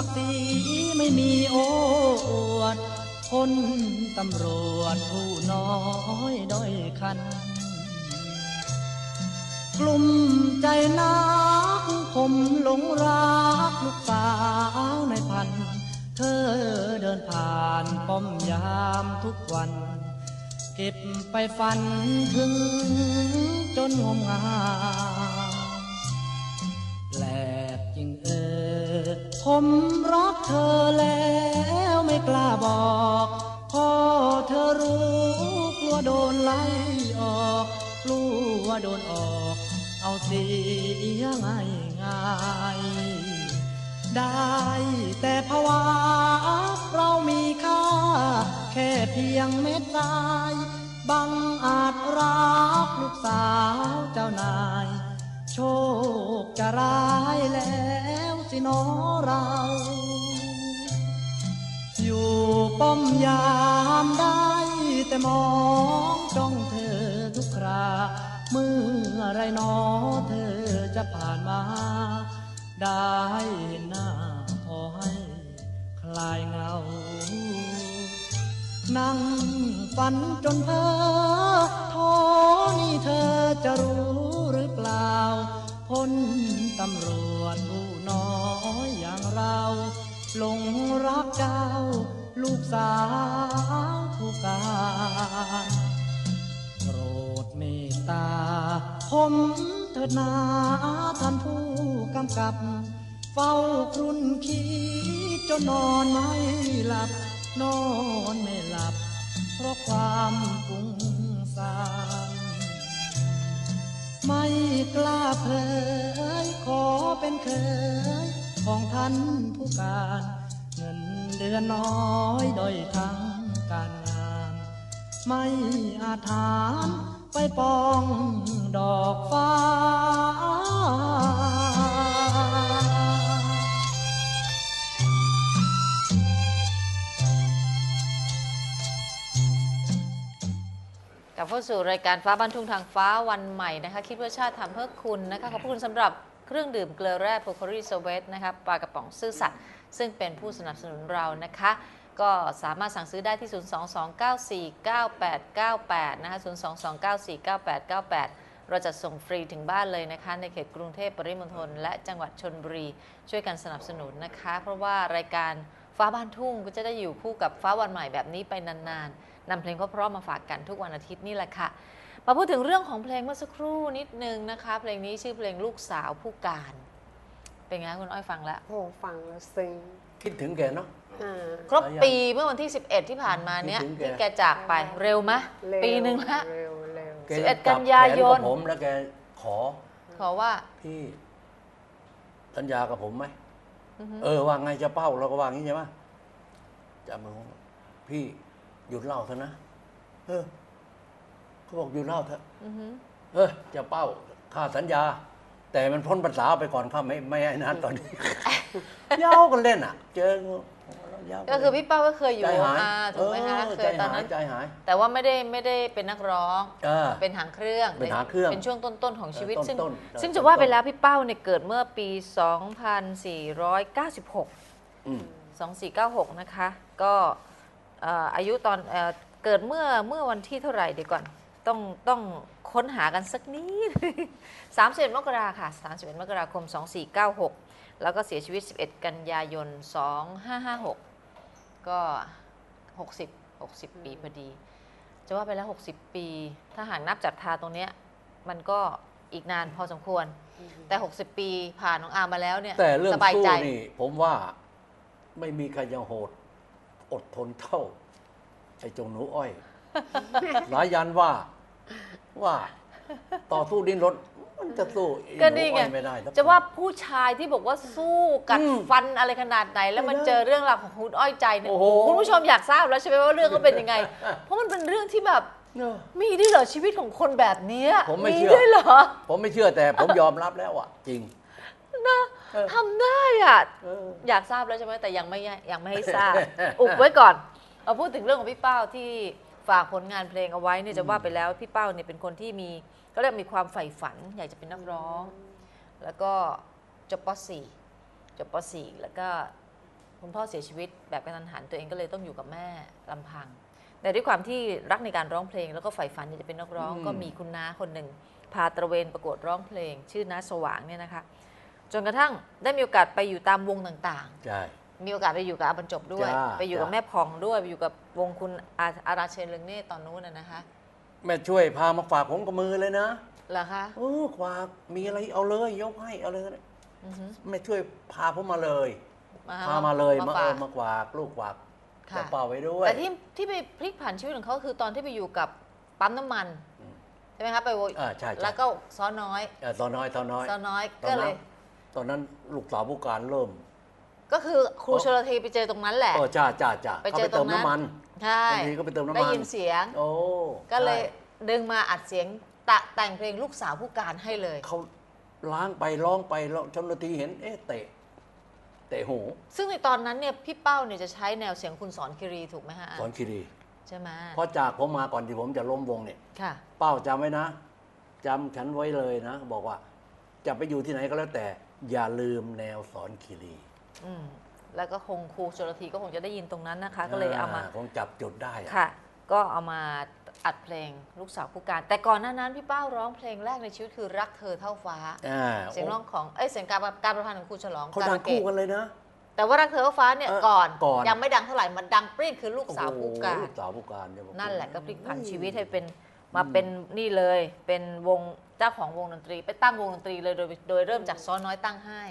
ศักดิ์ศรีไม่มีโอ้อวดพลตำรวจผู้น้อยด้อยคัน กลุ่มใจนักผมหลงรักลูกสาวในพัน เธอเดินผ่านป้อมยามทุกวัน เก็บไปฝันถึงจนงมงาย ผมรักเธอแล้วไม่กล้าบอกพ่อเธอรู้กลัวโดนไล่ออกกลัวโดนออก เอาเสียง่ายง่ายได้แต่ภาวะเรามีค่า แค่เพียงเม็ดทรายบังอาจรักลูกสาวเจ้านาย โชคจะร้ายแล้ว สินอเรา อยู่ป้อมยามได้แต่มองจ้องเธอทุกครา เมื่อไรนอเธอจะผ่านมา ได้เห็นหน้าพอให้คลายเงา นั่งฝันจนเพ้อท้อนี่เธอจะรู้หรือเปล่า พ้นตำรวจผู้น้อยอย่างเราหลงรักเจ้า ลูกสาวผู้การโปรดเมตตา ผมเถิดนาท่านผู้กำกับ เฝ้าครุ่นคิดจนนอนไม่หลับ นอนไม่หลับ เพราะความฟุ้งซ่าน ไม่กล้าเผยขอเป็นเคยของท่านผู้การ เงินเดือนน้อยด้อยทั้งการงาน ไม่อาจฐานไปปองดอกฟ้า สู่รายการฟ้าบันทุ่งทางฟ้าวันใหม่นะคะ คิดว่าชาติทำเพื่อคุณนะคะ ขอบคุณสำหรับเครื่องดื่มเกลือแร่โพคารีโซเวตนะคะปลากระป๋องซื่อสัตย์ซึ่งเป็นผู้สนับสนุนเรานะคะ ก็สามารถสั่งซื้อได้ที่ 022949898 นะคะ 022949898 เราจะส่งฟรีถึงบ้านเลยนะคะ ในเขตกรุงเทพปริมณฑลและจังหวัดชนบุรีช่วยกันสนับสนุนนะคะ เพราะว่ารายการฟ้าบ้านทุ่งก็จะได้อยู่คู่กับฟ้าวันใหม่แบบนี้ไปนานๆ นำเพลงเพราะๆมาฝากกันทุกวันอาทิตย์นี่แหละค่ะ มาพูดถึงเรื่องของเพลงเมื่อสักครู่นิดนึงนะคะ เพลงนี้ชื่อเพลงลูกสาวผู้การ เป็นไงคุณอ้อยฟังแล้วโอ้ฟังแล้วซึ้งคิดถึงแกเนาะ อ่า ครบปีเมื่อวันที่ 11 ที่ผ่านมาเนี้ยคิดถึงแก ที่แกจากไปเร็วมะ เร็วปีหนึ่งละ เร็วเร็วแกสิบเอ็ดจับกันยายนแขกับผมแล้วแกขอขอว่า พี่สัญญากับผมไหมอือฮึ เออว่าไงจะเป้าเราก็ว่างี้ใช่ไหมจะมือผมพี่ หยุดเล่าเถอะนะ เออเขาบอกหยุดเล่าเถอะอือฮึเออจะเป้าค่าสัญญา แต่มันพ้นภาษาไปก่อนข้าไม่ไม่ให้นะตอนนี้ยาวกันเล่นอะ เจอยาวก็คือพี่เป้าก็เคยอยู่ใจหายอาถูกไหมคะออเคใจยตอนหานั้ยนใจหาย แต่ว่าไม่ได้ไม่ได้เป็นนักร้องเออเป็นหางเครื่อง เป็นหางเครื่อง เป็นช่วงต้นๆของชีวิตเออซึ่งต้นๆซึ่งเออจะว่าไปต้นๆแล้วพี่เป้าเนี่ยเกิดเมื่อปี 2496อืม2496 นะคะ ก็เอ่ออายุตอนเอ่อเกิดเมื่อเมื่อวันที่เท่าไหร่เดี๋ยวก่อน ต้องต้องค้นหากันสักนิด31มกราค่ะ31มกราคม 2496 แล้วก็เสียชีวิต 11 กันยายน 2556 ก็ 60 60 ปีพอดี จะว่าไปแล้ว 60 ปี ถ้าหากนับจากทาตรงเนี้ยมันก็อีกนานพอสมควร แต่ 60 ปีผ่านน้องอาร์มมาแล้วเนี่ยแต่เรื่องสบายสู้ใจนี่ผมว่าไม่มีใครยังโหด อดทนเท่าไอ้จงหนูอ้อยหลายยันว่าว่าต่อสู้ดิ้นรนมันจะสู้ไอ้หก็นูนี่อ้ไงอยไม่ได้สักจะว่าคนผู้ชายที่บอกว่าสู้กัดอืมฟันอะไรขนาดไหน แล้วมันไม่ได้เจอเรื่องราวของคุณอ้อยใจเนี่ยโอ้โห คุณผู้ชมอยากทราบแล้วใช่ไหมว่าเรื่องก็เป็นยังไง เพราะมันเป็นเรื่องที่แบบเนอะ มีด้วยเหรอชีวิตของคนแบบเนี้ยผมไม่เชื่อ ด้วยเหรอ ผมไม่เชื่อแต่ผมยอมรับแล้วอะ จริง เออ ทำได้อะ เออ อยากทราบแล้วใช่ไหมแต่ยังไม่ยังไม่ให้ทราบ อุบไว้ก่อนเอาพูดถึงเรื่องของพี่เป้าที่ฝากผลงานเพลงเอาไว้เนี่ยจะว่าไปแล้วพี่เป้าเนี่ยเป็นคนที่มีก็เรียกมีความใฝ่ฝัน อยากจะเป็นนักร้อง แล้วก็จบป .4 จบป .4 แล้วก็คุณพ่อเสียชีวิตแบบกระทันหันตัวเองก็เลยต้องอยู่กับแม่ลำพัง แต่ด้วยความที่รักในการร้องเพลง แล้วก็ใฝ่ฝันอยากจะเป็นนักร้อง อืม ก็มีคุณน้าคนหนึ่งพาตระเวนประกวดร้องเพลง ชื่อน้าสว่างเนี่ยนะคะ จนกระทั่งได้มีโอกาสไปอยู่ตามวงต่างใช่ ๆ มีโอกาสไปอยู่กับอาบรรจบด้วย จ้าไปอยู่กับจ้า แม่พองด้วยไปอยู่กับวงคุณอาอาราเชนเลืองเน่ตอนนู้นนะนะคะแม่ช่วยพามาฝากผมกับมือเลยนะเหรอคะโอ้ฝากมีอะไรเอาเลย ยกให้เอาเลยอือฮึแม่ช่วยพาผมมาเลยมาพามาเลยมาฝเออมากวากลูกกวากค่ะจะเป่าไว้ด้วย แต่ที่ที่ไปพลิกผันชีวิตของเขาคือตอนที่ไปอยู่กับปั๊มน้ำมันอืมใช่ไหมคะไปโวอ่าใช่ใช่ แล้วก็ซ้อน้อยเออตอนน้อยตอนน้อย ซ้อน้อยตอนก็เลนั้นย ตอนนั้นลูกสาวผู้การเริ่ม ก็คือครูโอ้ชลทีไปเจอตรงนั้นแหละ เออจ้าจ้าจ้าไปเขาเจไปอตเติรมงนั้น น้ำมันใช่ บางทีก็ไปเติมน้ำมันได้ยินเสียง โอ้ก็เลยใช่ดึงมาอัดเสียงตะแต่งเพลงลูกสาวผู้การให้เลย เขาล้างไปร้องไปแล้วชนดนตรีเห็น เอ๊ะเตะเตะหูซึ่งในตอนนั้นเนี่ยพี่เป้าเนี่ยจะใช้แนวเสียงคุณสอนคิรีถูกไหมฮะสอนคีรีใช่ไหมเพราะจากผมมาก่อนที่ผมจะล้มวงเนี่ย ค่ะ เป้าจำไว้นะจำฉันไว้เลยนะ บอกว่า จะไปอยู่ที่ไหนก็แล้วแต่ อย่าลืมแนวสอนคีรีอืมแล้วก็คงครูชลทีก็คงจะได้ยินตรงนั้นนะคะ ก็เลยเอามาคงจับจุดได้อะค่ะ ก็เอามาอัดเพลงลูกสาวผู้การ แต่ก่อนหน้านั้นพี่เป้าร้องเพลงแรกในชีวิตคือรักเธอเท่าฟ้าอ่าเสียงร้องของเอ้ยเสียงการการประพันธ์ของครูฉลองเขาการดังเกคู่ตกันเลยนะแต่ว่ารักเธอเท่าฟ้าเนี่ยเออก่อนก่อนยังไม่ดังเท่าไหร่มันดังปรี้คือลูกสาวผู้การโอ้โหลูกสาวผู้การเยบอกนั่นแหละก็พลิกผันชีวิตให้เป็น มาเป็นนี่เลยเป็นวงเจ้าของวงดนตรี ไปตั้งวงดนตรีเลยโดยโดยเริ่มจากซ้อน้อยตั้งให้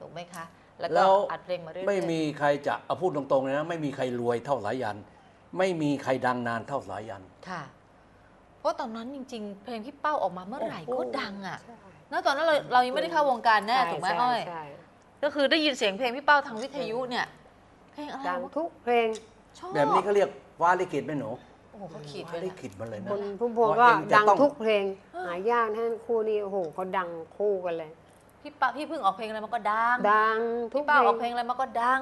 ถูกไหมคะ แล้วก็แล้วอัดเพลงมาเรื่อยๆไม่มีใครจะเอาพูดตรงๆเลยนะไม่มีใครรวยเท่าสายัน ไม่มีใครดังนานเท่าสายันค่ะ เพราะตอนนั้นจริง ๆ เพลงพี่เป้าออกมาเมื่อไหร่โอ้ก็โหดังอะใช่แล้วตอนนั้นเราเรายังไม่ได้เข้าวงการแน่ถูกไหมใช่อ้อยใช่ก็คือได้ยินเสียงเพลงพี่เป้าทางวิทยุเนี่ย เพลงอะไรดังวะทุกเพลงชอบแบบนี้เขาเรียกฟ้าลิขิตไหมหนูโอ้โหเขาขีดฟ้าไว้ลินะขิตมาเลยนะ คนพุ่มพวงว่าก็เองจะดังต้อง ทุกเพลง หายากนะคู่นี้โอ้โหเขาดังคู่กันเลย พี่ป้าพี่เพิ่งออกเพลงอะไรมาก็ดังดังทุกพี่เพเป้าลออกเพลงงอะไรมาก็ดัง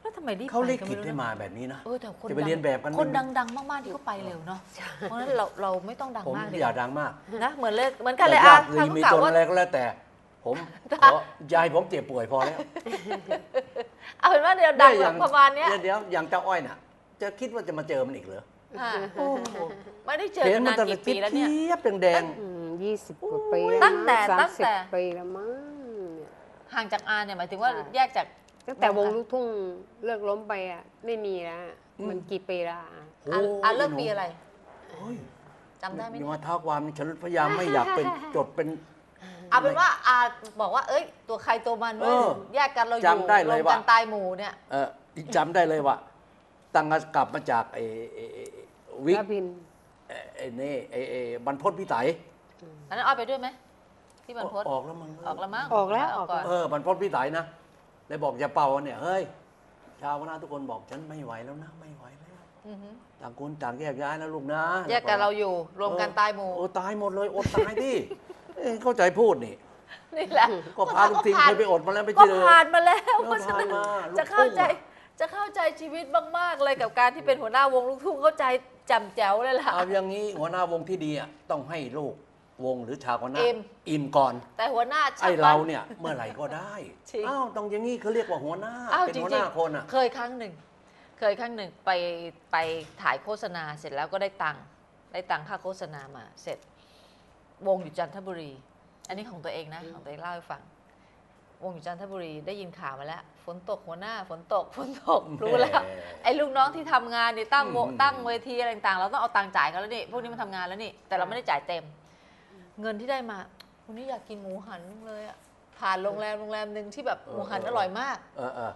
แล้วทำไมรีบเขาลิไปขิตรู้ได้นะมาแบบนี้นะ เออแต่คนจะไปเรียนแบบกัน คนไม่ดังๆ มากๆที่เขาไปเร็วเนาะเพราะฉะนั้นเราเราไม่ต้องดังผมมากดีอย่าดังมากนะเหมือนเลยเหมือนกันเลยแต่อะญาติทางมีเขากล่าจวนว่าอะไรก็แล้วแต่ ผมขอยายผมเจ็บป่วยพอแล้วเอาเป็นว่าเดี๋ยวดังเนี่ยแบบประมาณเนี้ย เดี๋ยวอย่างเจ้าอ้อยน่ะ จะคิดว่าจะมาเจอมันอีกเหรอ อะโอ้โหไม่ได้เจอเห็กันนมันนานตั้งกี่แต่ปีแล้วเนี่ย เทียบแดง ยี่สิบกว่าปีแล้วตั้งแต่มั้ตั้งแต่สามสิบปีแล้วมั้งเนี่ย ห่างจากอาเนี่ยหมายถึงว่าใช่ แยกจาก ตั้งแต่วงลูกทุ่งเลิกล้มไปอะไม่มีแล้วอะมันกี่ปีละอะๆโอ้อะอะเลิกหนูปีอะไรโอ้ยจำได้ไหมอย่าเนี่ยมาท้าความฉันพยายามไม่อยากเป็นจดเป็น เอาเป็นว่าอาบอกว่า เอ้ย ตัวใครตัวมันเว้ยเออแยกกันเราอยู่จำได้เลยรวมว่ากันตายหมู่เนี่ย เออจำได้เลยว่าตั้งแต่กลับมาจากไอ้ไอ้ไอ้ วิกแล้วพินไอ้ไอ้นี่ไอ้ไอ้บรรพตพิสัยอันนั้นอ้อยไปด้วยไหมที่บรรพตออกแล้วมั้งออกแล้วมั้งออกแล้วออกก่อนแล้วเออบรรพตพิสัยนะเลยบอกอย่าเป่าเนี่ยเฮ้ย ชาวคณะทุกคนบอกฉันไม่ไหวแล้วนะไม่ไหวแล้วอือหือต่างคนต่างแยกย้ายนะลูกนะแยกกันเราอยู่รวมกันตายหมู่ โอ้ตายหมดเลยอดตายดิเอ้ยเข้าใจพูดนี่ นี่แหละก็พาลูกทีมผ่เคยไปอดมาแล้วไม่ก็เจอ ผ่านมาแล้วเออเพราะฉะนั้นผ่านมาจะเข้าใจลูกทุ่งอะจะเข้าใจชีวิตมากๆเลยกับการที่เป็นหัวหน้าวงลูกทุ่งเข้าใจ จำแจ๋วเลยล่ะ เอาอย่างนี้หัวหน้าวงที่ดีอะต้องให้ลูกวงหรือชาวคณะอิ่ม อิ่มก่อน แต่หัวหน้าชัไอ้กเราบ้เนี่ยเมื่อไหร่ก็ได้จริง อ้าวต้องอย่างนี้เขาเรียกว่าหัวหน้าอ้าวเป็นจหัวหริงน้าคนอะ ๆเคยครั้งหนึ่ง เคยครั้งหนึ่งไปไปถ่ายโฆษณาเสร็จแล้วก็ได้ตังค์ได้ตังค่าโฆษณามาเสร็จ วงอยู่จันทบุรี อันนี้ของตัวเองนะ ของตัวเองเล่าให้ฟัง วงอยู่จันทบุรีได้ยินข่าวมาแล้ว ฝนตกหัวหน้าฝนตกฝนตกรู้แล้วแหมไอ้ลูกน้องที่ทำงานเนี่ยตั้งวงอืมตั้งเวทีอะไรต่างๆเราต้องเอาตังค์จ่ายเขาแล้วนี่พวกนี้มันทำงานแล้วนี่แต่เราไม่ได้จ่ายเต็ม เงินที่ได้มาวันนี้อยากกินหมูหันเลยอะผ่านโรงแรมโรงแรมหนึ่งที่แบบหมูหันอร่อยมากเออเออ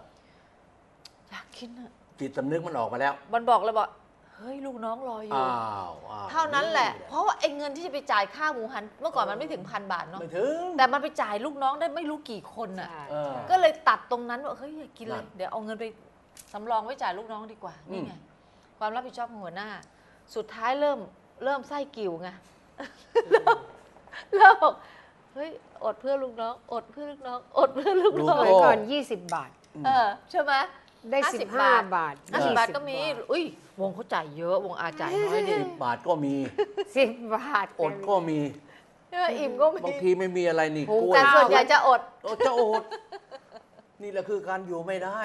อยากกินอะจิตสำนึกมันออกมาแล้ว มันบอกเลยบอก เฮ้ยลูกน้องรออยู่ อ้าวอ้าวเท่านั้นแหละ เพราะว่าไอ้เงินที่จะไปจ่ายค่าหมูหัน เมื่อก่อนมันไม่ถึงพันบาทเนาะ ไม่ถึง แต่มันไปจ่ายลูกน้องได้ไม่รู้กี่คนอะใช่เออ ก็เลยตัดตรงนั้นว่าเฮ้ยอย่ากินเลยนั่นเดี๋ยวเอาเงินไปสำรองไว้จ่ายลูกน้องดีกว่าอืมนี่ไงความรับผิดชอบของหัวหน้า สุดท้ายเริ่มเริ่มไส้กิ่วไงเริ่มเริ่มบอกเฮ้ยอดเพื่อลูกน้อง อดเพื่อลูกน้อง อดเพื่อลูกน้อง สมัยก่อน 20 บาท เออใช่ไหม ได้50สิบห้าบาทบาทห้าสิบบาทก็มี20อุ้ยวงเขาจ่ายเยอะ วงอาจ่ายน้อยดิสิบบาทก็มี สิบบาทอดก็มี เอออิ่มก็มีบางทีไม่มีอะไรนี่หุงกล้วยแต่ส่วนใหญ่จะอด โอ้จะอด นี่แหละคือการอยู่ไม่ได้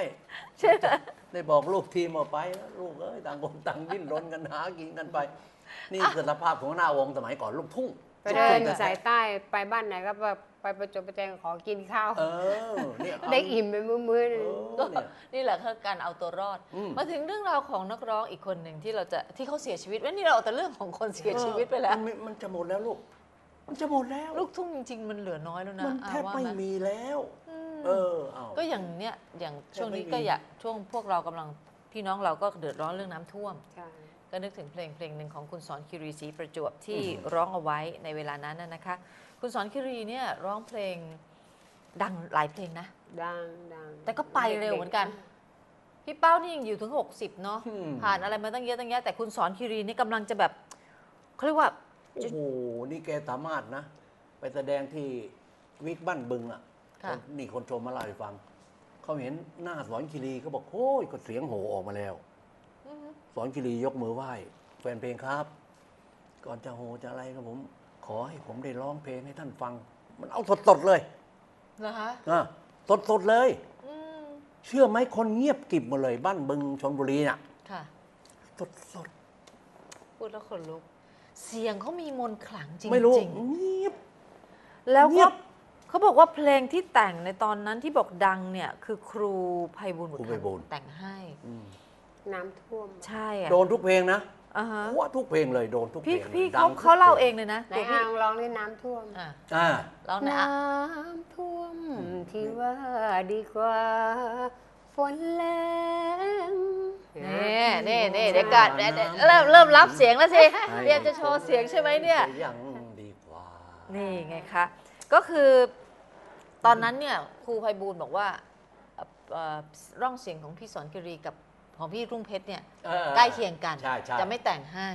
ใช่ไหมได้บอกลูกทีมออกไปนะลูกเอ้ยต่างคนต่างดิ้นรนกันหากินกันไป นี่คือสภาพของหน้าวงสมัยก่อนลูกทุ่ง ไปเดินสายใต้ไปบ้านไหนก็ไปไปประจบประแจงขอกินข้าว เออเนี่ยเาได้อิ่มไปมื้อมื้อเอนึงอเนี่ย นี่แหละคือการเอาตัวรอด อืม มาถึงเรื่องราวของนักร้องอีกคนหนึ่งที่เราจะที่เขาเสียชีวิตว่านี่เราเอาแต่เรื่องของคนเสียชีวิตไปแล้ว มันม่มันจะหมดแล้วลูก มันจะหมดแล้ว ลูกทุ่งจริงๆ มันเหลือน้อยแล้วนะมันอ่าแทบว่าไม่ไหมมีแล้ว อืมเออเอา ก็อย่างเนี้ยอย่างช่วงนี้ไม่มี ก็อยากช่วงพวกเรากำลังพี่น้องเราก็เดือดร้อนเรื่องน้ำท่วม ใช่ ก็นึกถึงเพลงเพลงหนึ่งของคุณสอนคิรีศรีประจวบที่ร้องเอาไว้ในเวลานั้นน่ะนะคะ คุณสอนคิรีเนี่ยร้องเพลงดังหลายเพลงนะ ดังดังแต่ก็ไปเร็วเหมือนกัน พี่เป้านี่ยังอยู่ถึง 60 เนาะอืมผ่านอะไรมาตั้งเยอะตั้งแยะแต่คุณสอนคิรีนี่กำลังจะแบบเขาเรียกว่าโอ้โหนี่แกสามารถนะ ไปแสดงที่วิกบ้านบึงอะค่ะคนนี่คนชมมาเล่าให้ฟังเขาเห็นหน้าสอนคิรีเขาบอกโอ้ยก็เสียงโหออกมาแล้วอือฮึ สอนคิรียกมือไหว้แฟนเพลงครับ ก่อนจะโหจะอะไรครับผม ขอให้ผมได้ร้องเพลงให้ท่านฟัง มันเอาสดๆเลยเหรอคะอะสดๆเลยอืมเชื่อไหมคนเงียบกริบหมาเลย บ้านบึงชนบุรีน่ะค่ะสดพูดแล้วขนลุก เสียงเขามีมนต์ขลังจริงๆไม่รู้จริงเงียบ แล้วเงีก็ยบเขาบอกว่าเพลงที่แต่งในตอนนั้นที่บอกดังเนี่ย คือครูไพบูลย์บุตครูรไพบูลย์แต่งให้อืม น้ำท่วม ใช่อะโดนทุกเพลงนะอ่าฮะว่าทุกเพลงเลยโดนทุกเพลพี่งลยพี่ดัเขาทุกเขาเล่าพลเองเลยนะไหนตัวพี่อ่างร้องนี่น้ำท่วม อะอ่าเล่าในอยน้อะำท่วมที่ว่าดีกว่า ฝนแรงนี่นี่นี่เดี๋ยวก่อนเดี๋ยวเดี๋ยวเริ่มเริ่มรับเสียงแล้วสิให้เตรียมจะโชว์เสียงใช่ไหมเนี่ย ยังดีกว่า นี่ไงคะ ก็คือตอนนั้นเนี่ยครูไพบูลย์บอกว่าเอ่อเอ่อร่องเสียงของพี่สอนกิรีกับ ของพี่รุ่งเพชรเนี่ยเออใกล้เคียงกัน ใช่ใช่จะไม่แต่งให้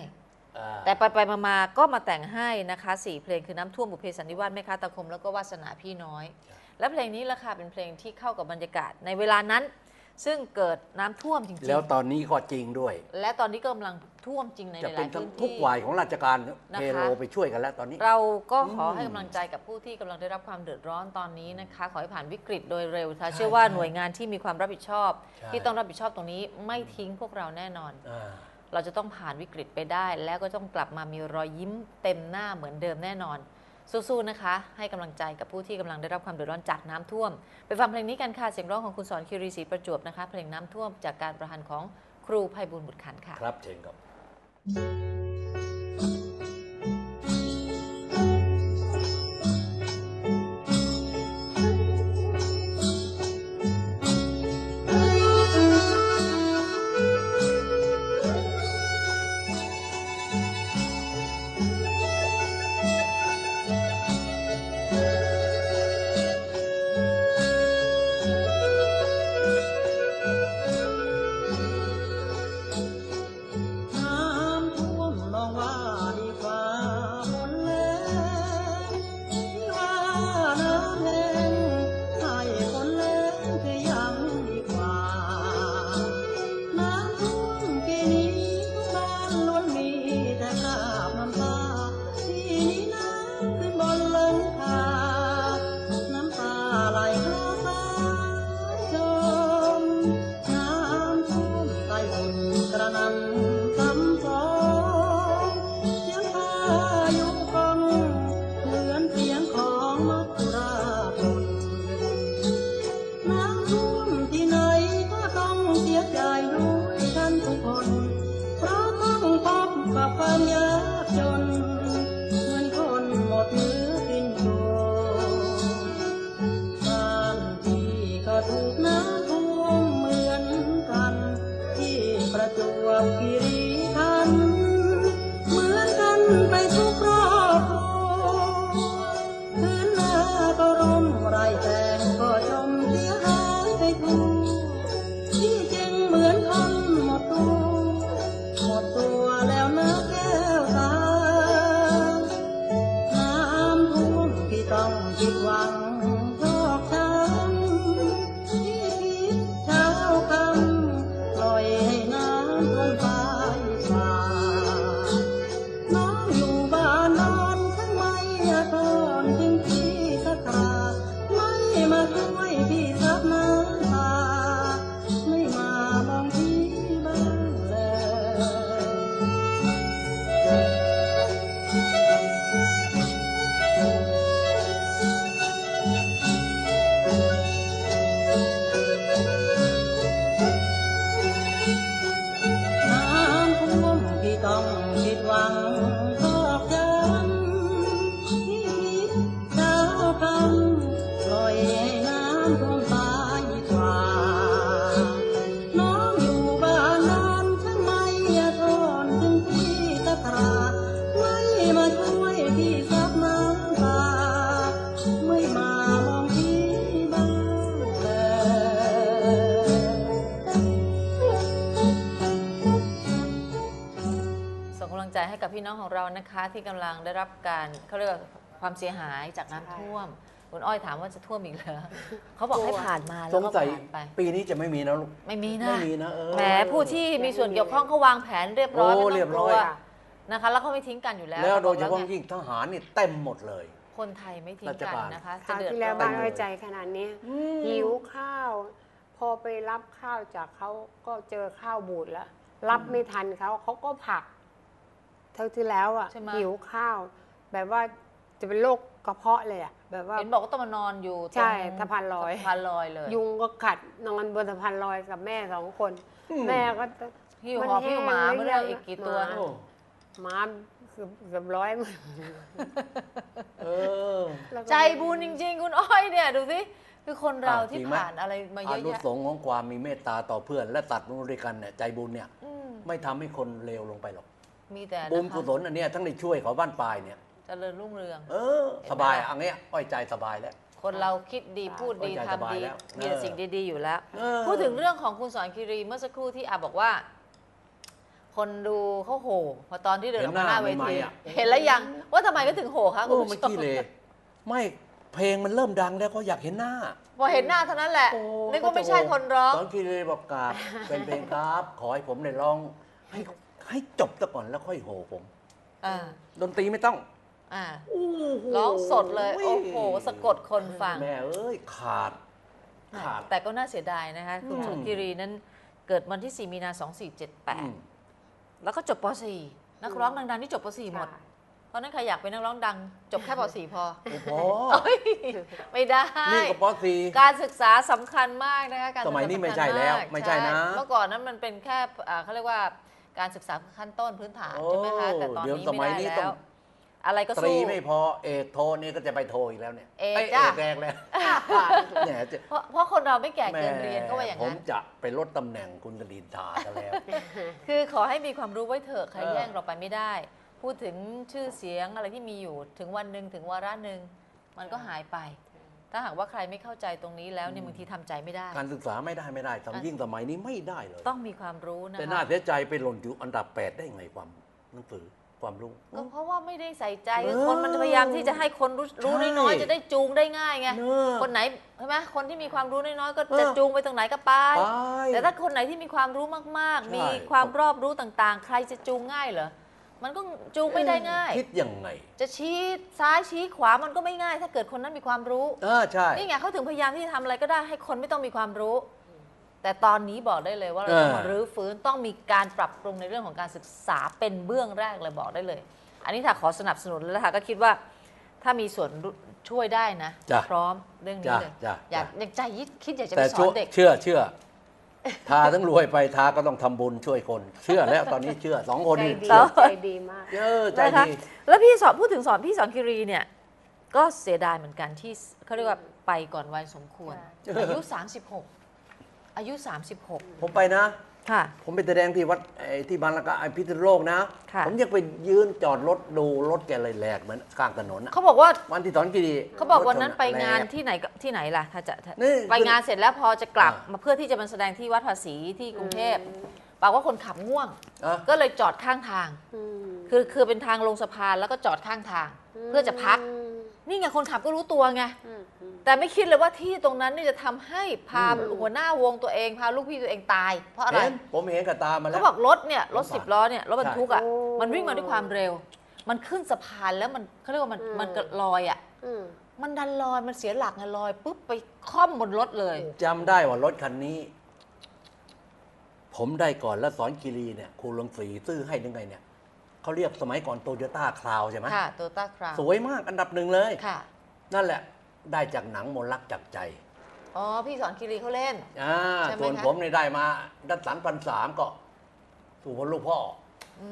อ่าแต่ไปไปมามาก็มาแต่งให้นะคะสี่เพลงคือน้ำท่วมบุพเพสันนิวาสแม่ค้าตะคมแล้วก็วาสนาพี่น้อย และเพลงนี้ราคาเป็นเพลงที่เข้ากับบรรยากาศในเวลานั้น ซึ่งเกิดน้ำท่วมจริงแล้วตอนนี้ก็จริงด้วยๆและตอนนี้ก็กำลังท่วมจริงในหจะเป็ลานยๆทั้พื้งนทุกที่ ฝ่ายของราชการนะคะ เทโลไปช่วยกันแล้วตอนนี้ เราก็ขออืมให้กำลังใจกับผู้ที่กำลังได้รับความเดือดร้อนตอนนี้นะคะ ขอให้ผ่านวิกฤตโดยเร็วค่ะใช่เชื่อว่าใช่หน่วยงานที่มีความรับผิดชอบ ใช่ ที่ต้องรับผิดชอบตรงนี้ไม่ทิ้งพวกเราแน่นอน อ่า เราจะต้องผ่านวิกฤตไปได้ แล้วก็ต้องกลับมามีรอยยิ้มเต็มหน้าเหมือนเดิมแน่นอน สู้ๆนะคะ ให้กำลังใจกับผู้ที่กำลังได้รับความเดือดร้อนจากน้ำท่วม ไปฟังเพลงนี้กันค่ะเสียงร้องของคุณสอนคิรีศรีประจวบนะคะ เพลงน้ำท่วมจากการประพันธ์ของครูไพบุญบุตรขันธ์ค่ะ ครับเชิญครับ ที่กำลังได้รับการเขาเรียกว่าความเสียหายจากน้ำท่วม คุณอ้อยถามว่าจะท่วมอีกเหรอเขาบอกให้ผ่านมาสแล้วงก็สัยผ่านไป ปีนี้จะไม่มีนะลูกไม่มีนะไม่มีนะเออ แหมผู้ที่มีส่วนเกี่ยวข้องเขาวางแผนเรียบร้อยโอ้ไม่เรีต้ยอบงกร้ลัอวย นะคะ แล้วเขาไม่ทิ้งกันอยู่แล้วแล้วโดยเฉบอกพาะไงยิ่งทหารนี่เต็มหมดเลย คนไทยไม่ทิ้งราชกันการนะคะคราวเดือดที่แล้วร้บ้าอนนไว้ใจขนาดนี้หิวข้าว พอไปรับข้าวจากเขาก็เจอข้าวบูดแล้ว รับไม่ทันเขาเขาก็ผลัก เท่าที่แล้วอะใช่ไหม หิวข้าว แบบว่าจะเป็นโรคกระเพาะเลยอะแบบว่า เห็นบอกว่าต้องมานอนอยู่ตรงใช่สะพานลอย สะพานลอยเลยยุงก็กัดนอนบนสะพานลอยกับแม่สองคนอืมแม่ก็ หิวหอบหิวหมาเมื่อไรอีกกี่ตัวหมา โอ้หมาเกือบเกือบร้อยมันเออ แล้วก็ใจบุญจริง ๆ คุณอ้อยเนี่ยดูสิคือคนเราอ้าวที่จริงไหม ผ่านอะไรมาเยอาอะนุแยะสงส์ของความมีเมตตาต่อเพื่อน และตัดนุด้วยกันเนี่ยใจบุญเนี่ย อืมไม่ทำให้คนเลวลงไปหรอก มีแต่บุญนะคะกุศลอันเนี้ยทั้งในช่วยเขาบ้านปลายเนี่ย เจริญรุ่งเรือง เออ สบายอันเนี้ยอ้อยใจสบายแล้ว คนเราคิดดีพูดดีเข้าใจทำสบายดีแล้วมีแต่เออสิ่งดีๆอยู่แล้ว เออ พูดถึงเรื่องของคุณสอนคีรีเมื่อสักครู่ที่อาบอกว่า คนดูเขาโห่พอตอนที่เดินออกมาหน้าเวทีเห็นแล้วยัง ว่าทำไมก็ถึงโห่คะเอคุณอผู้ไม่ชมขี้เลยไม่เพลงมันเริ่มดังแล้วก็อยากเห็นหน้า พอเห็นหน้าเท่านั้นแหละโอ้นึกว่าไม่ใช่คนร้องตอนคีรีบอกกราบเป็นเพลงครับ ขอให้ผมได้ร้องให้ ให้จบซะก่อนแล้วค่อยโหผมอ่าดนตรีไม่ต้องอ่าโอ้โหร้องสดเลยโอ้โหสะกดคนฟังแม่เอ้ยขาดขาดแต่ก็น่าเสียดายนะคะคุณอืมสอนคีรีนั้นเกิดวันที่ 4 มีนาอืม2478 แล้วก็จบป .4 นักร้องดังๆที่จบป .4 หมด เพราะฉะนั้นใครอยากเป็นนักร้องดัง จบแค่ป .4 พอโอ้โหเอ้ยไม่ได้ นี่ก็ปอสีการศึกษาสำคัญมากนะคะการศึกษาสมัยนี้ไม่สำคัญใช่แล้วากไม่ใช่นะ เมื่อก่อนนั้นมันเป็นแค่อ่าเขาเรียกว่า การศึกษาขั้นต้นพื้นฐานใช่ไหมคะแต่ตอนเดี๋ยวนี้สไม่มัยได้นี้ต้แล้องวอะไรก็ตรีสู้ไม่พอเอกโทนี่ก็จะไปโทอีกแล้วเนี่ยเอกยจ้ะแรกแล้วแหมจะเพราะเพราะคนเราไม่แก่แหม่เกินเรียนก็ว่าอย่างผนั้มนจะไปลดตำแหน่งคุณกลินทาซะแล้ว คือขอให้มีความรู้ไว้เถอะใครเออแย่งเราไปไม่ได้ พูดถึงชื่อเสียงอะไรที่มีอยู่ถึงวันหนึ่งถึงวาระหนึ่งมันก็หายไป ถ้าหากว่าใครไม่เข้าใจตรงนี้แล้วเนี่ยบางทีทำใจไม่ได้ การศึกษาไม่ได้ไม่ได้ทำยิ่งสมัยนี้ไม่ได้เลย ต้องมีความรู้นะแต่น่าคะเสียใจไปหล่นอยู่อันดับแปดได้ไงความหนังสือความรู้ ก็เพราะว่าไม่ได้ใส่ใจเออคนมันพยายามที่จะให้คนรู้รู้ใช่น้อยๆจะได้จูงได้ง่ายไงเนอะคนไหนใช่ไหมคนที่มีความรู้น้อยๆก็เออจะจูงไปตรงไหนก็ไป ไป แต่ถ้าคนไหนที่มีความรู้มากใช่ ๆ มีความรอบรู้ต่างๆ ใครจะจูงง่ายเหรอ มันก็จูงไม่ได้ง่าย คิดยังไง จะชี้ซ้ายชี้ขวามันก็ไม่ง่าย ถ้าเกิดคนนั้นมีความรู้เออใช่นี่ไงเขาถึงพยายามที่จะทำอะไรก็ได้ให้คนไม่ต้องมีความรู้ แต่ตอนนี้บอกได้เลยว่าเราต้องมาเออรื้อฟื้นต้องมีการปรับปรุงในเรื่องของการศึกษาเป็นเบื้องแรกเลยบอกได้เลย อันนี้ถ้าขอสนับสนุนแล้วค่ะก็คิดว่า ถ้ามีส่วนช่วยได้นะ จ้ะพร้อมเรื่องนี้จ้ะเลยจ้ะอยากจ้ะ อยากใจยิดคิดอยากจะไปแต่สอช่วนเด็ก เชื่อเชื่อ ทาทั้งรวยไปทาก็ต้องทำบุญช่วยคน เชื่อแล้วตอนนี้เชื่อสองคนใจนี่ดีเชื่อใจดีมาก เออใจนะคะดี แล้วพี่สอนพูดถึงสอนพี่สอนคิรีเนี่ย ก็เสียดายเหมือนกันที่เขาเรียกว่าไปก่อนวัยสมควร ใช่ อายุ 36 อายุ 36 ผมไปนะ ค่ะ ผมไปแสดงที่วัดไอ้ที่บางละกะไอ้พิษณุโลกนะ ค่ะ ผมยังไปยืนจอดรถดูรถแกเลยแหลกเหมือนข้างถนนอะเขาบอกว่าวันที่สอนกีดีเขาบอกวันนั้นรถชไปงานแหลก ที่ไหนก็ที่ไหนล่ะถ้าจะถ้านี่ไปงานเสร็จแล้วพอจะกลับอ่าม มาเพื่อที่จะมาแสดงที่วัดภาษีที่กรุงเทพบอกว่าคนขับง่วงอะก็เลยจอดข้างทาง อืมคือคือเป็นทางลงสะพานแล้วก็จอดข้างทาง เพื่อจะพักอืม นี่ไงคนขับก็รู้ตัวไง อืมอืม แต่ไม่คิดเลยว่าที่ตรงนั้นนี่จะทำให้พาอืม หัวหน้าวงตัวเอง พาลูกพี่ตัวเองตาย เพราะอะไรเห็นผมเห็นกับตามาแล้เขาว บอกรถเนี่ยรถสงสารสิบล้อเนี่ยรถบรรทุกอะใช่ มันวิ่งมาด้วยความเร็ว มันขึ้นสะพานแล้วมันเขาเรียกว่ามันอืม มันก็ลอยอะอืม มันดันลอยมันเสียหลักไงลอยปุ๊บไปค่อมบนรถเลย จำได้ว่ารถคันนี้ ผมได้ก่อนแล้วสอนกีรีเนี่ยครูลงศรีซื้อให้ยังไงเนี่ย เขาเรียกสมัยก่อนโตโยต้าคราวใช่ไหมค่ะโตต้าคราวสวยมากอันดับหนึ่งเลย ค่ะ นั่นแหละได้จากหนังมนต์รักจากใจอ๋อ พี่สอนคีรีเขาเล่น อ่าใช่ไหมส่วนคะ ผมเนี่ยได้มาดัดสันพันสามก็ สู่พลลูกพ่อ อื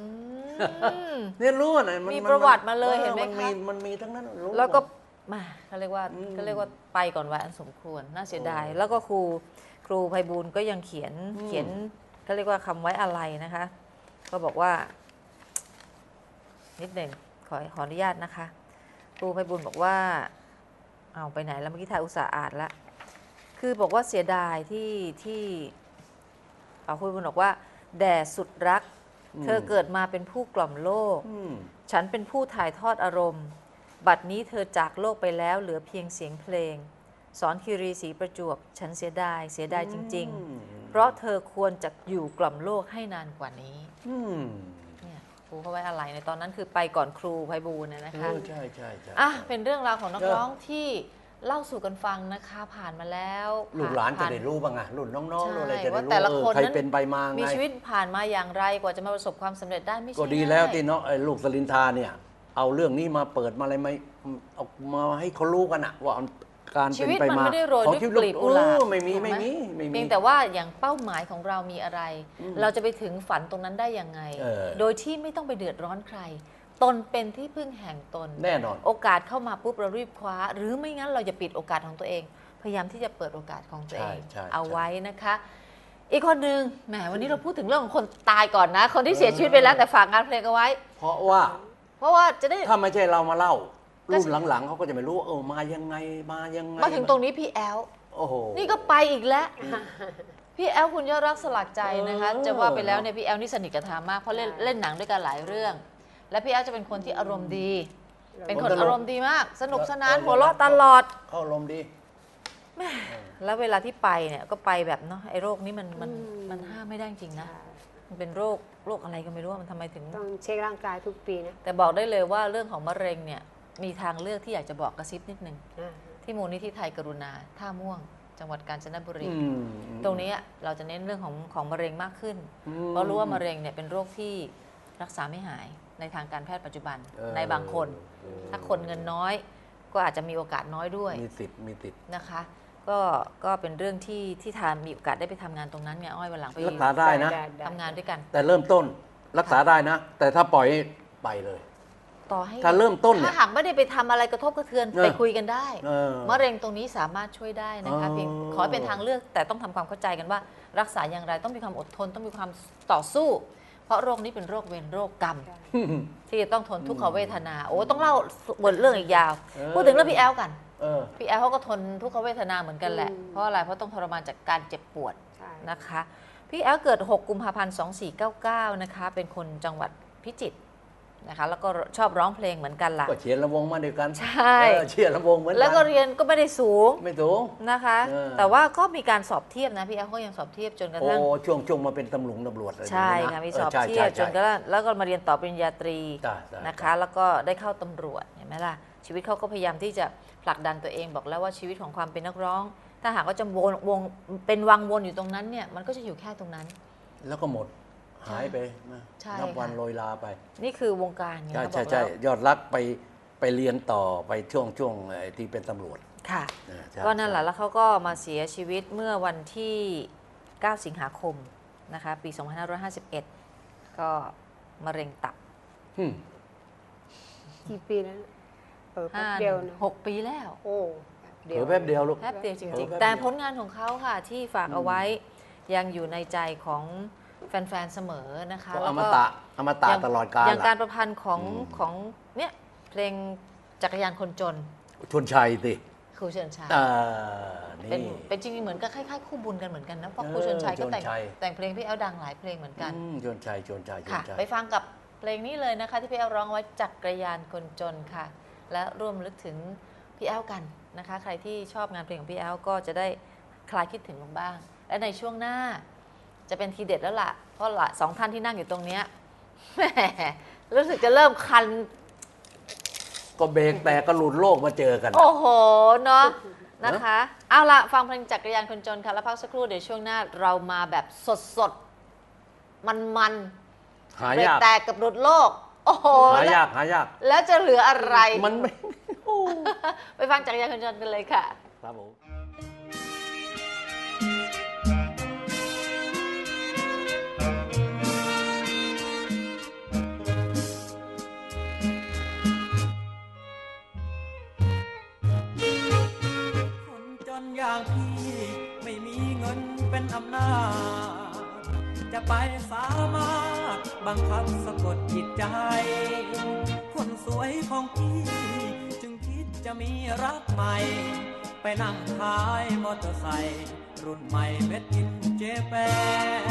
ม เนี่ยรู้อะนะนมีนประวัติมาเลยออเห็นไหมมันคะมีมันมีทั้งนั้นรู้แล้วก็หมด มาเขาเรียกว่าอืมเขาเรียกว่าไปก่อนวัยอันสมควรน่าเสียดาย โอ้แล้วก็ครูครูไพบูลย์ก็ยังเขียนอืม เขียนเขาเรียกว่าคำไว้อะไรนะคะ ก็บอกว่า นิดหนึ่งขอขออนุญาตนะคะครูไพบูลย์บอกว่า เอาไปไหนแล้วเมื่อกี้ทายอุตส่าห์อ่านละคือบอกว่าเสียดายที่ที่เอาครูไพบูลย์บอกว่า แด่สุดรัก เธอเกิดมาเป็นผู้กล่อมโลกอืมฉันเป็นผู้ถ่ายทอดอารมณ์ บัดนี้เธอจากโลกไปแล้วเหลือเพียงเสียงเพลง สอนคิรีสีประจวบ ฉันเสียดายเสียดายจริง ๆ เพราะเธอควรจะอยู่กล่อมโลกให้นานกว่านี้อืมเนี่ยค รูเขาไว้อะไรในตอนนั้นคือไปก่อนครูไพบูลย์นะเอนะคะอใช่ใช่ใช่ อะเป็นเรื่องราวของนักเออร้องที่เล่าสู่กันฟังนะคะ ผ่านมาแล้วลูกหลานจะผ่ ได้รู้บ้างอะรุ่นน้องๆรุ่นอะไรใช่จะได้ว่ารู้แต่ละเออคนใครนั้น เป็นไปมาไง มีชีวิตผ่านมาอย่างไรกว่าจะมาประสบความสำเร็จได้ไม่ใช่ก็ดีแล้วง่ายที่เนาะไอ้ลูกสลินทาเนี่ย เอาเรื่องนี้มาเปิดมาอะไรมาเอามาให้เขารู้กันอะว่า การชีเป็นวิตไปมันมาไม่ได้โรยของด้วยชีวิตกลีบกุหลาบเออไม่มีถูกหไม่มีไม่มี เพียงแต่ว่าอย่างเป้าหมายของเรามีอะไรอืมเราจะไปถึงฝันตรงนั้นได้ยังไง เออ โดยที่ไม่ต้องไปเดือดร้อนใคร ตนเป็นที่พึ่งแห่งตน แน่นอน โอกาสเข้ามาปุ๊บเรารีบคว้า หรือไม่งั้นเราจะปิดโอกาสของตัวเอง พยายามที่จะเปิดโอกาสของตัวเอง ใช่ใช่เอาไว้นะคะ อีกคนหนึ่งแหมวันนี้เราพูดถึงเรื่องของคนตายก่อนนะ คนที่เสียชีวิตไปแล้วแต่ฝากงานเพลงเอาไว้ เพราะว่าเพราะว่าจะได้ ถ้าไม่ใช่เรามาเล่า ก็รุ่นหลังๆเขาก็จะไม่รู้ว่าเออมายังไงมายังไงมาถึงตรงนี้พี่แอลโอ้โห นี่ก็ไปอีกแล้ว พี่แอลคุณยอดรักสลักใจนะคะ เออ จะว่าไปแล้วเนี่ยพี่แอลนี่สนิทกับทามมากเพราะเล่นใช่เล่นหนังด้วยกันหลายเรื่อง และพี่แอลจะเป็นคนที่อารมณ์ดี เป็นคนตลกอารมณ์ดีมาก สนุกสนานเออหัวเราะตลอด เข้าลมณ์ดี แล้วเวลาที่ไปเนี่ยก็ไปแบบเนาะไอ้โรคนี้มันมันอืม มันห้ามไม่ได้จริงๆนะมันเป็นโรคโรคอะไรก็ไม่รู้ว่ามันทำไมถึง ต้องเช็คร่างกายทุกปีนะ แต่บอกได้เลยว่าเรื่องของมะเร็งเนี่ย มีทางเลือกที่อยากจะบอกกระซิบนิดนึงอ่าที่มูลนิธิไทยกรุณา ท่าม่วง จังหวัดกาญจนบุรีอืมตรงนี้เราจะเน้นเรื่องของของมะเร็งมากขึ้นอืมเพราะรู้ว่ามะเร็งเนี่ยเป็นโรคที่รักษาไม่หายในทางการแพทย์ปัจจุบันเออในบางคนเออถ้าคนเงินน้อยก็อาจจะมีโอกาสน้อยด้วย มีติดมีติดนะคะก็ก็เป็นเรื่องที่ที่ทานมีโอกาสได้ไปทำงานตรงนั้นไงอ้อยวันหลังไปรักษาได้นะทำงานด้วยกัน แต่เริ่มต้นรักษาได้นะ แต่ถ้าปล่อยให้ไปเลย ต่อให้ถ้าเริ่มต้นเนี่ถ้ายหากไม่ได้ไปทำอะไรกระทบกระเทือนเออ ไปคุยกันได้เออ มะเร็งตรงนี้สามารถช่วยได้นะคะอ๋อ เพียงขอให้เป็นทางเลือกแต่ต้องทำความเข้าใจกันว่า รักษาอย่างไรต้องมีความอดทนต้องมีความต่อสู้ เพราะโรคนี้เป็นโรคเวรโรคกรรม ที่จะต้องทนทุกขเวทนา โอ้ต้องเล่าบทเรื่องอีกยาว เออ พูดถึงเรื่องพี่แอลกัน เออ พี่แอลเขาก็ทนทุกขเวทนาเหมือนกันแหละ อืม เพราะอะไร เพราะต้องทรมานจากการเจ็บปวดใช่ นะคะ พี่แอลเกิด 6 กุมภาพันธ์ 2499 นะคะ เป็นคนจังหวัดพิจิตร นะคะแล้วก็ชอบร้องเพลงเหมือนกันล่ะก็เชียร์ลำวงมาด้วยกันใช่เออเชียร์ลำวงเหมือนกันแล้วก็เรียนก็ไม่ได้สูงไม่ถูกนะคะเออแต่ว่าก็มีการสอบเทียบนะพี่แอลเขายังสอบเทียบจนกระโอ้ทั่งช่วงช่วงมาเป็นตำรวจตำรวจอะไรใช่อย่างค่ะนี้นมีสอบใช่เทียบใช่จนกระทั่งแล้วก็มาเรียนต่อปริญญาตรีใช่ใช่นะคะ แล้วก็ได้เข้าตำรวจเห็นไหมล่ะชีวิตเขาก็พยายามที่จะผลักดันตัวเองบอกแล้วว่าชีวิตของความเป็นนักร้อง ถ้าหากว่าจะวนวงเป็นวังวนอยู่ตรงนั้นเนี่ยมันก็จะอยู่แค่ตรงนั้น แล้วก็หมด หายไปนะใช่นับวันค่ะ โรยลาไป นี่คือวงการไงใช่เขาบใช่อกใช่แล้วยอดรักไปไปเรียนต่อไปช่วงช่วงไอ้ที่เป็นตำรวจค่ะ นะใช่ก็นั่นแหละใช่แล้วเขาก็มาเสียชีวิตเมื่อวันที่ 9 สิงหาคมนะคะ ปี 2551 ก็มะเร็งตับอืมกี่ปีแล้วนะเออแป๊บห้าเดียวนะหกปีแล้ว โอ้เดี๋ยวแป๊บเดียวลูก แป๊บเดียวจเอริองแป๊บๆแต่เดียวผลงานของเขาค่ะที่ฝากอืมเอาไว้ยังอยู่ในใจของ แฟนๆเสมอนะคะก็แล้อวมก็ตะอมตะอย่างตลอดกาลอย่างการล่ะ ประพันธ์ของอืม ของเนี่ยเพลงจักรยานคนจนชวนชัยสิครูเชิญชายอ่าเป็นนี่เป็นจริงๆเหมือนกับคล้ายๆคู่บุญกันเหมือนกันนะเพราะเออครูเชิญชัยก็แต่งเชิญชัย แต่งเพลงพี่แอลดังหลายเพลงเหมือนกัน อืมชวนชัยชวนชัยชวค่ะ นชัย ไปฟังกับเพลงนี้เลยนะคะ ที่พี่แอลร้องไว้จักรยานคนจนค่ะ และร่วมลึกถึงพี่แอลกันนะคะ ใครที่ชอบงานเพลงของพี่แอลก็จะได้คลายคิดถึงลงบ้าง และในช่วงหน้า จะเป็นทีเด็ดแล้วล่ะ เพราะละสองท่านที่นั่งอยู่ตรงเนี้ยแหมรู้สึกจะเริ่มคัน ก็เบรกแต่ก็หลุดโลกมาเจอกัน โอ้โห เนาะนะคะ เอาละฟังเพลงจักรยานคนจนค่ะ แล้วพักสักครู่เดี๋ยวช่วงหน้าเรามาแบบสดๆมันๆหาเบรกยาก แตกกับหลุดโลก โอ้โหหาแล้วยากหายาก แล้วจะเหลืออะไร มันไม่ ไปฟังจักรยานคนจนกันเลยค่ะ ครับผมารถบังคับสะกดจิตใจ คนสวยของพี่ จึงคิดจะมีรักใหม่ ไปนั่งท้ายมอเตอร์ไซค์รุ่นใหม่เม็ดอินเจแปน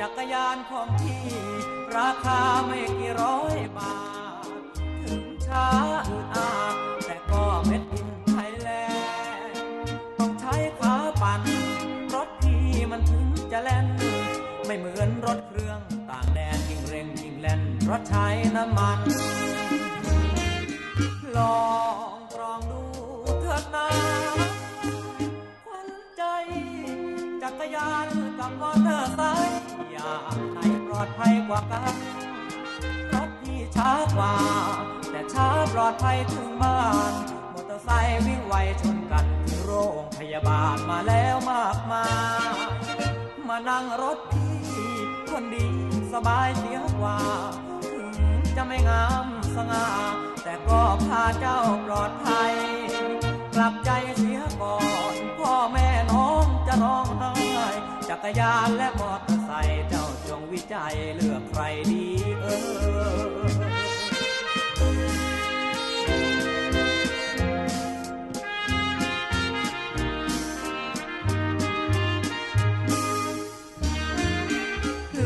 จักรยานของพี่ ราคาไม่กี่ร้อยบาท ถึงช้าอึด ใช้น้ำมัน ลองตรองดูเถิดนาขวัญใจ จักรยานกับมอเตอร์ไซค์อย่างไหนปลอดภัยกว่ากันรถที่ช้ากว่า แต่ช้าปลอดภัยถึงบ้านมอเตอร์ไซค์วิ่งไวชนกันถึงโรงพยาบาลมาแล้วมากมายมานั่งรถพี่คนดีสบายเสียกว่า จะไม่งามสง่าแต่ก็พาเจ้าปลอดภัย กลับใจเสียก่อนพ่อแม่น้องจะร้องไห้จักรยานและมอเตอร์ไซค์เจ้าจงวิจัยเลือกใครดีเออ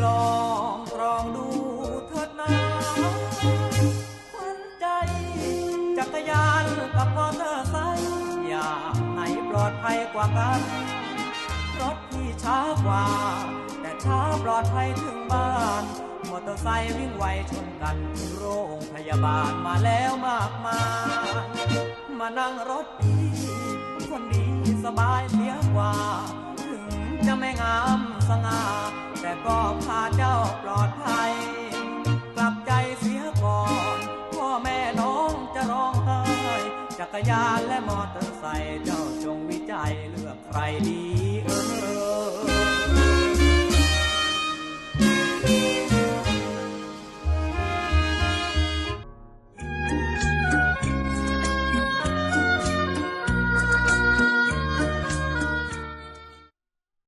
ลอ กับมอเตอร์ไซค์อย่างไหนปลอดภัยกว่ากัน รถที่ช้ากว่า แต่ช้าปลอดภัยถึงบ้าน มอเตอร์ไซค์วิ่งไวชนกันถึงโรงพยาบาลมาแล้วมากมายมานั่งรถดีคนดีสบายเสียกว่า ถึงจะไม่งามสง่าแต่ก็พาเจ้าปลอดภัย กลับใจเสียก่อน กรยานและมอเตอร์ไซค์เจ้าจงวิจัยเลือกใครดีเออ